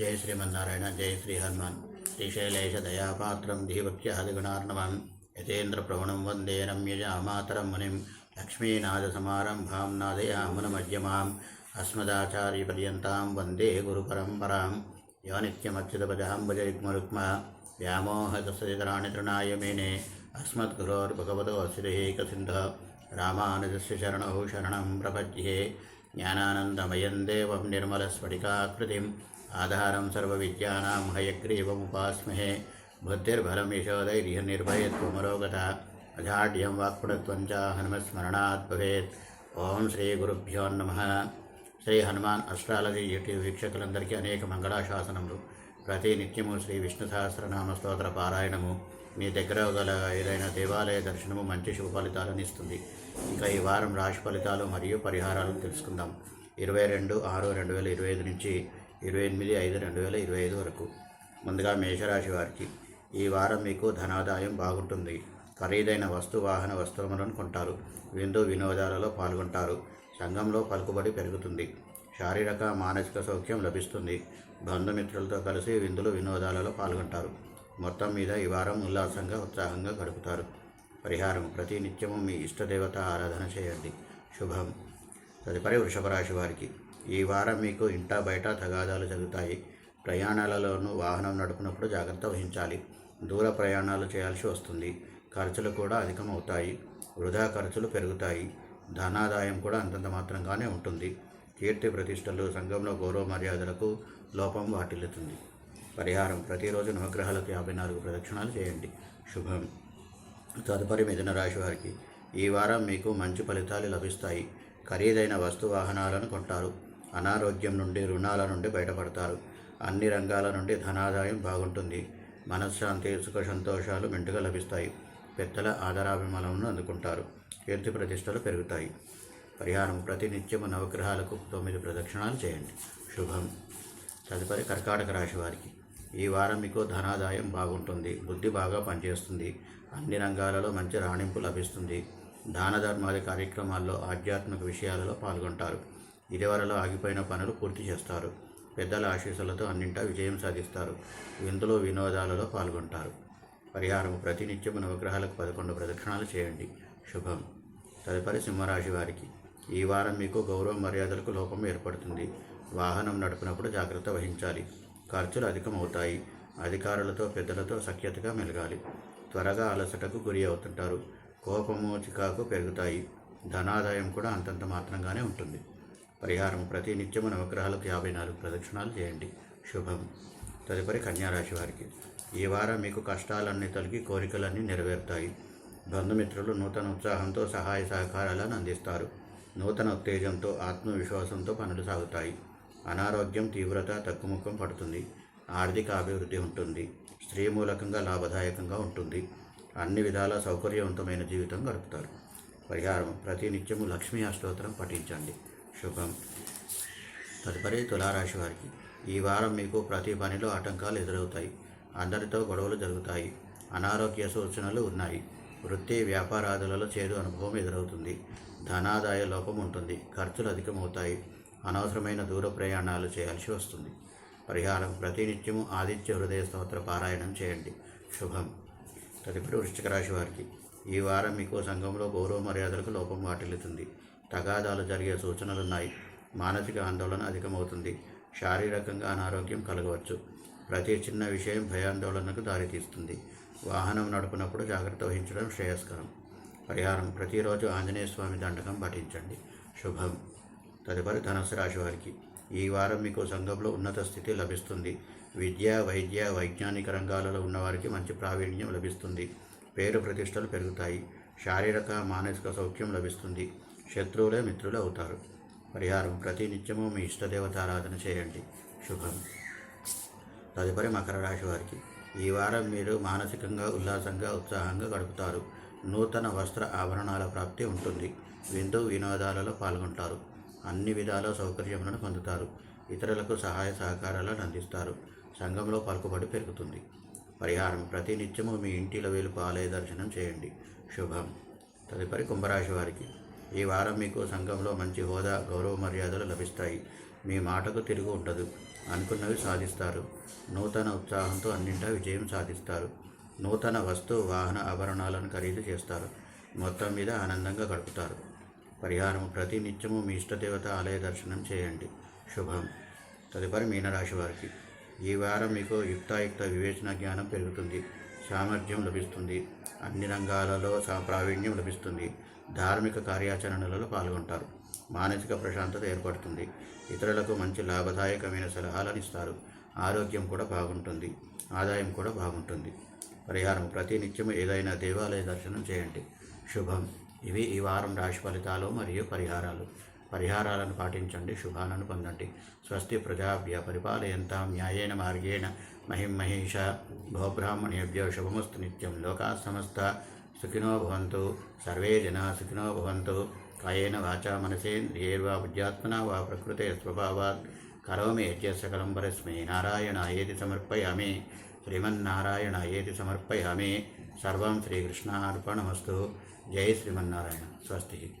ஜெய் ஸ்ரீமன்னாராயண ஜெய் ஸ்ரீ ஹனுமான் ஸ்ரீசைலேஷ தயாபாத்திரம் தீபக்ய ஹதிகுணார்ணவன் யதேந்திரபிரவணம் வந்தே ரம்யஜாமாதரம் முனிம் லக்ஷ்மீநாதசமாரம்பாம் நாதயாமுனமஜ்யமாம் அஸ்மதாச்சாரியபர்யந்தாம் வந்தே குருபரம்பராம் யோ நித்யமச்சுதபஜாம்புஜயுக்மருக்மா व्यामोहदसदितराणि तृणाय मेने। अस्मद्गुरोर्भगवतोऽसिरिः कसिन्ध रामानुजस्य शरणौ शरणं प्रपद्ये। ज्ञानानन्दमयं देवं ఆధారం సర్వవిద్యానాం హయగ్రీవముపాస్మహే. బుద్ధిర్బలం యశోధైర్యనిర్భయత్వమరోగత అజాడ్యం వాక్పుడత్వం చ హనుమస్మరణాత్ భవేత్. ఓం శ్రీ గురుభ్యో నమ. శ్రీ హనుమాన్ అస్ట్రాలజీ యూట్యూబ్ వీక్షకులందరికీ అనేక మంగళాశాసనములు. ప్రతి నిత్యము శ్రీ విష్ణు సహస్రనామ స్తోత్ర పారాయణము. మీ దగ్గర గల ఏదైనా దేవాలయ దర్శనము మంచి శుభ ఫలితాలను ఇస్తుంది. ఇక ఈ వారం రాశి ఫలితాలు మరియు పరిహారాలు తెలుసుకుందాం. ఇరవై రెండు ఆరు రెండు వేల ఇరవై ఐదు నుంచి ఇరవై ఎనిమిది ఐదు రెండు వేల ఇరవై ఐదు వరకు. ముందుగా మేషరాశి వారికి ఈ వారం మీకు ధనాదాయం బాగుంటుంది. ఖరీదైన వస్తు వాహన వస్తువులను కొంటారు. విందు వినోదాలలో పాల్గొంటారు. సంఘంలో పలుకుబడి పెరుగుతుంది. శారీరక మానసిక సౌఖ్యం లభిస్తుంది. బంధుమిత్రులతో కలిసి విందులు వినోదాలలో పాల్గొంటారు. మొత్తం మీద ఈ వారం ఉల్లాసంగా ఉత్సాహంగా గడుపుతారు. పరిహారం ప్రతి నిత్యము మీ ఇష్టదేవత ఆరాధన చేయండి. శుభం. తదుపరి వృషభ రాశి వారికి ఈ వారం మీకు ఇంటా బయట తగాదాలు జరుగుతాయి. ప్రయాణాలలోనూ వాహనం నడుపునప్పుడు జాగ్రత్త వహించాలి. దూర ప్రయాణాలు చేయాల్సి వస్తుంది. ఖర్చులు కూడా అధికమవుతాయి. వృధా ఖర్చులు పెరుగుతాయి. ధనాదాయం కూడా అంతంత మాత్రంగానే ఉంటుంది. కీర్తి ప్రతిష్టలు సంఘంలో గౌరవ మర్యాదలకు లోపం వాటిల్లుతుంది. పరిహారం ప్రతిరోజు నవగ్రహాలకు యాభై నాలుగు ప్రదక్షిణాలు చేయండి. శుభం. తదుపరి మిథున రాశి వారికి ఈ వారం మీకు మంచి ఫలితాలు లభిస్తాయి. ఖరీదైన వస్తు వాహనాలను కొంటారు. అనారోగ్యం నుండి రుణాల నుండి బయటపడతారు. అన్ని రంగాల నుండి ధనాదాయం బాగుంటుంది. మనశ్శాంతి సుఖ సంతోషాలు మెండుగా లభిస్తాయి. పెద్దల ఆదరాభిమానములను అందుకుంటారు. కీర్తి ప్రతిష్టలు పెరుగుతాయి. పరిహారం ప్రతినిత్యము నవగ్రహాలకు తొమ్మిది ప్రదక్షిణాలు చేయండి. శుభం. తదుపరి కర్కాటక రాశి వారికి. ఈ వారం మీకు ధనాదాయం బాగుంటుంది. బుద్ధి బాగా పనిచేస్తుంది. అన్ని రంగాలలో మంచి రాణింపు లభిస్తుంది. దాన ధర్మాది కార్యక్రమాల్లో ఆధ్యాత్మిక విషయాలలో పాల్గొంటారు. ఇదివరలో ఆగిపోయిన పనులు పూర్తి చేస్తారు. పెద్దల ఆశీస్సులతో అన్నింటా విజయం సాధిస్తారు. విందులో వినోదాలలో పాల్గొంటారు. పరిహారం ప్రతినిత్యం నవగ్రహాలకు పదకొండు ప్రదక్షిణాలు చేయండి. శుభం. తదుపరి సింహరాశి వారికి. ఈ వారం మీకు గౌరవ మర్యాదలకు లోపం ఏర్పడుతుంది. వాహనం నడిపినప్పుడు జాగ్రత్త వహించాలి. ఖర్చులు అధికమవుతాయి. అధికారులతో పెద్దలతో సఖ్యతగా మెలగాలి. త్వరగా అలసటకు గురి అవుతుంటారు. కోపము చికాకు పెరుగుతాయి. ధనాదాయం కూడా అంతంత మాత్రంగానే ఉంటుంది. పరిహారం ప్రతి నిత్యము నవగ్రహాలకు యాభై నాలుగు ప్రదక్షిణాలు చేయండి. శుభం. తదుపరి కన్యారాశి వారికి. ఈ వారం మీకు కష్టాలన్నీ తొలగి కోరికలన్నీ నెరవేరుతాయి. బంధుమిత్రులు నూతన ఉత్సాహంతో సహాయ సహకారాలను అందిస్తారు. నూతన ఉత్తేజంతో ఆత్మవిశ్వాసంతో పనులు సాగుతాయి. అనారోగ్యం తీవ్రత తగ్గుముఖం పడుతుంది. ఆర్థిక అభివృద్ధి ఉంటుంది. స్త్రీ మూలకంగా లాభదాయకంగా ఉంటుంది. అన్ని విధాల సౌకర్యవంతమైన జీవితం గడుపుతారు. పరిహారం ప్రతి నిత్యము లక్ష్మీ అష్టోత్తరం పఠించండి. శుభం. తదుపరి తులారాశి వారికి ఈ వారం మీకు ప్రతి పనిలో ఆటంకాలు ఎదురవుతాయి. అందరితో గొడవలు జరుగుతాయి. అనారోగ్య సూచనలు ఉన్నాయి. వృత్తి వ్యాపారాదులలో చేదు అనుభవం ఎదురవుతుంది. ధనాదాయ లోపం ఉంటుంది. ఖర్చులు అధికమవుతాయి. అనవసరమైన దూర ప్రయాణాలు చేయాల్సి వస్తుంది. పరిహారం ప్రతినిత్యము ఆదిత్య హృదయ స్తోత్ర పారాయణం చేయండి. శుభం. తదుపరి వృశ్చిక రాశి వారికి ఈ వారం మీకు సంఘంలో గౌరవ మర్యాదలకు లోపం వాటిల్లుతుంది. తగాదాలు జరిగే సూచనలున్నాయి. మానసిక ఆందోళన అధికమవుతుంది. శారీరకంగా అనారోగ్యం కలగవచ్చు. ప్రతి చిన్న విషయం భయాందోళనకు దారితీస్తుంది. వాహనం నడుపునప్పుడు జాగ్రత్త వహించడం శ్రేయస్కరం. పరిహారం. ప్రతిరోజు ఆంజనేయ స్వామి దండకం పఠించండి. శుభం. తదుపరి ధనుసు రాశి వారికి. ఈ వారం మీకు సంఘంలో ఉన్నత స్థితి లభిస్తుంది. విద్య వైద్య వైజ్ఞానిక రంగాలలో ఉన్నవారికి మంచి ప్రావీణ్యం లభిస్తుంది. పేరు ప్రతిష్టలు పెరుగుతాయి. శారీరక మానసిక సౌఖ్యం లభిస్తుంది. శత్రువులే మిత్రులు అవుతారు పరిహారం ప్రతి నిత్యము మీ ఇష్టదేవత ఆరాధన చేయండి. శుభం. తదుపరి మకర రాశి వారికి ఈ వారం మీరు మానసికంగా ఉల్లాసంగా ఉత్సాహంగా గడుపుతారు. నూతన వస్త్ర ఆభరణాల ప్రాప్తి ఉంటుంది. విందు వినోదాలలో పాల్గొంటారు. అన్ని విధాల సౌకర్యములను పొందుతారు. ఇతరులకు సహాయ సహకారాలను అందిస్తారు. సంఘంలో పలుకుబడి పెరుగుతుంది. పరిహారం ప్రతి నిత్యము మీ ఇంటిలో వెలుపు ఆలయ దర్శనం చేయండి. శుభం. తదుపరి కుంభరాశి వారికి ఈ వారం మీకు సంఘంలో మంచి హోదా గౌరవ మర్యాదలు లభిస్తాయి. మీ మాటకు తిరుగు ఉండదు. అనుకున్నవి సాధిస్తారు. నూతన ఉత్సాహంతో అన్నింటా విజయం సాధిస్తారు. నూతన వస్తు వాహన ఆభరణాలను ఖరీదు చేస్తారు. మొత్తం మీద ఆనందంగా గడుపుతారు. పరిహారం ప్రతి నిత్యము మీ ఇష్టదేవత ఆలయ దర్శనం చేయండి. శుభం. తదుపరి మీనరాశి వారికి. ఈ వారం మీకు యుక్తాయుక్త వివేచన జ్ఞానం పెరుగుతుంది. సామర్థ్యం లభిస్తుంది. అన్ని రంగాలలో సా- ప్రావీణ్యం లభిస్తుంది. ధార్మిక కార్యాచరణలలో పాల్గొంటారు. మానసిక ప్రశాంతత ఏర్పడుతుంది. ఇతరులకు మంచి లాభదాయకమైన సలహాలను ఇస్తారు ఆరోగ్యం కూడా బాగుంటుంది. ఆదాయం కూడా బాగుంటుంది. పరిహారం ప్రతి నిత్యం ఏదైనా దేవాలయ దర్శనం చేయండి. శుభం. ఇవి ఈ వారం రాశి ఫలితాలు మరియు పరిహారాలు. పరిహారాలను పాటించండి. శుభాలను పొందండి. స్వస్తి ప్రజాభ్య పరిపాలయంతాం న్యాయేన మార్గేణ మహిం మహేష గోబ్రాహ్మణేభ్యో శుభమస్తు నిత్యం లోకా సమస్త సుఖినో భవంతు. సర్వే జనా సుఖినో భవంతు. కాయేన వాచా మనసేంద్రియైర్వా బుద్ధ్యాత్మనా వా ప్రకృతే స్వభావాత్. కరోమి యజ్ఞ సకలం పరస్మై నారాయణాయేతి సమర్పయామి. శ్రీమన్నారాయణాయేతి సమర్పయామి. సర్వం శ్రీకృష్ణార్పణమస్తు. జై శ్రీమన్నారాయణ. స్వస్తి.